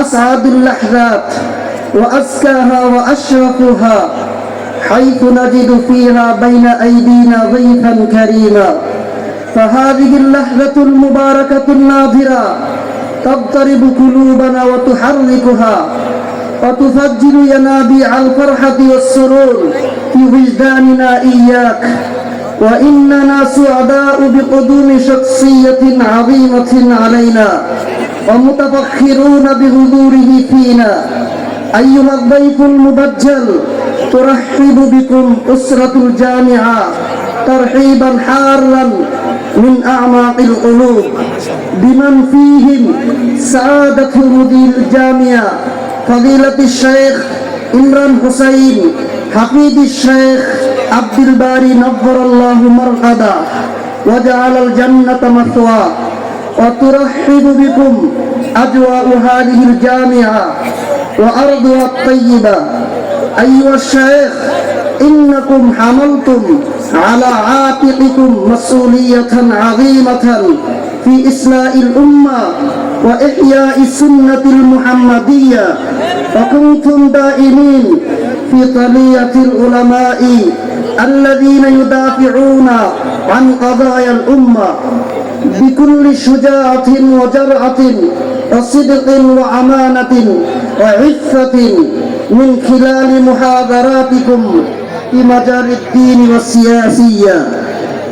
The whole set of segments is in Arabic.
أسعد اللحظات وأزكاها وأشرفها حيث نجد فيها بين أيدينا ضيفا كريما. فهذه اللحظة المباركة الناظرة تضطرب قلوبنا وتحركها وتفجر ينابيع الفرحة والسرور في وجداننا إياك. وإننا سعداء بقدوم شخصية عظيمة علينا. ومتفخرون بحضوره فينا أيها الضيف المبجل ترحب بكم أسرة الجامعة ترحيبا حارا من أعماق القلوب بمن فيهم سعادة مدير الجامعة فضيلة الشيخ إمران حسين حفيد الشيخ عبد الباري نظر الله مرقدا وجعل الجنة مثواه وترحب بكم أجواء هذه الجامعة وأرضها الطيبة. أيها الشيخ إنكم حملتم على عاتقكم مسؤولية عظيمة في إصلاح الأمة وإحياء السنة المحمدية وكنتم دائمين في طلية العلماء الذين يدافعون عن قضايا الأمة. بكل شجاعة وجرأة وصدق وأمانة وعفة من خلال محاضراتكم في مجال الدين والسياسية.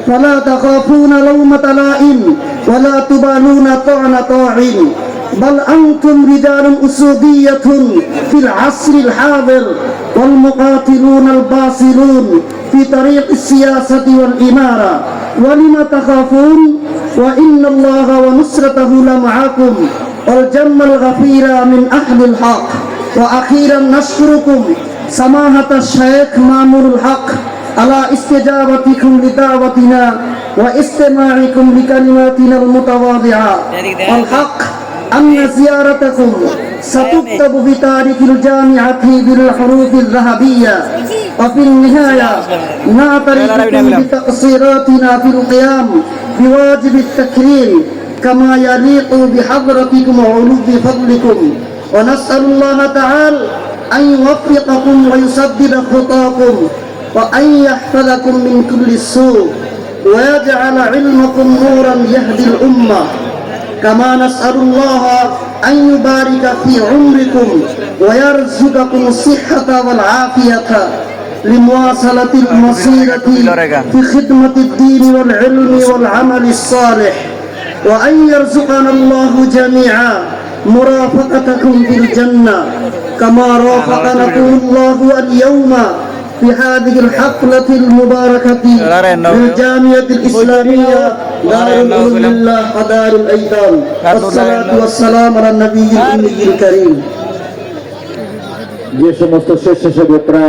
فلا تخافون لومة لائم ولا تبالون طعن طاعن بل أنتم رجال أسودية في العصر الحاضر والمقاتلون الباصلون في طريق السياسة والإمارة. ولم تخافون؟ وإن الله ونصرته لمعكم والجم الغفير من أهل الحق وأخيرا نشكركم سماحة الشيخ مامور الحق على استجابتكم لدعوتنا واستماعكم لكلماتنا المتواضعة والحق أن زيارتكم ستكتب في تاريخ الجامعة بالحروف الذهبية وفي النهاية نعترفكم بتقصيراتنا في القيام بواجب التكريم كما يليق بحضرتكم وعلو فضلكم. ونسأل الله تعالى أن يوفقكم ويسدد خطاكم وأن يحفظكم من كل سوء ويجعل علمكم نورا يهدي الأمة. كما نسأل الله أن يبارك في عمركم ويرزقكم الصحة والعافية. لمواصلة المسيرة في خدمة الدين والعلم والعمل الصالح وأن يرزقنا الله جميعا مرافقتكم في الجنة كما رافقنكم الله اليوم في هذه الحفلة المباركة للجامعة الإسلامية دار العلوم لله ودار الأيتام والصلاة والسلام على النبي الأمي الكريم যে সমস্ত স্বেচ্ছাসেবকরা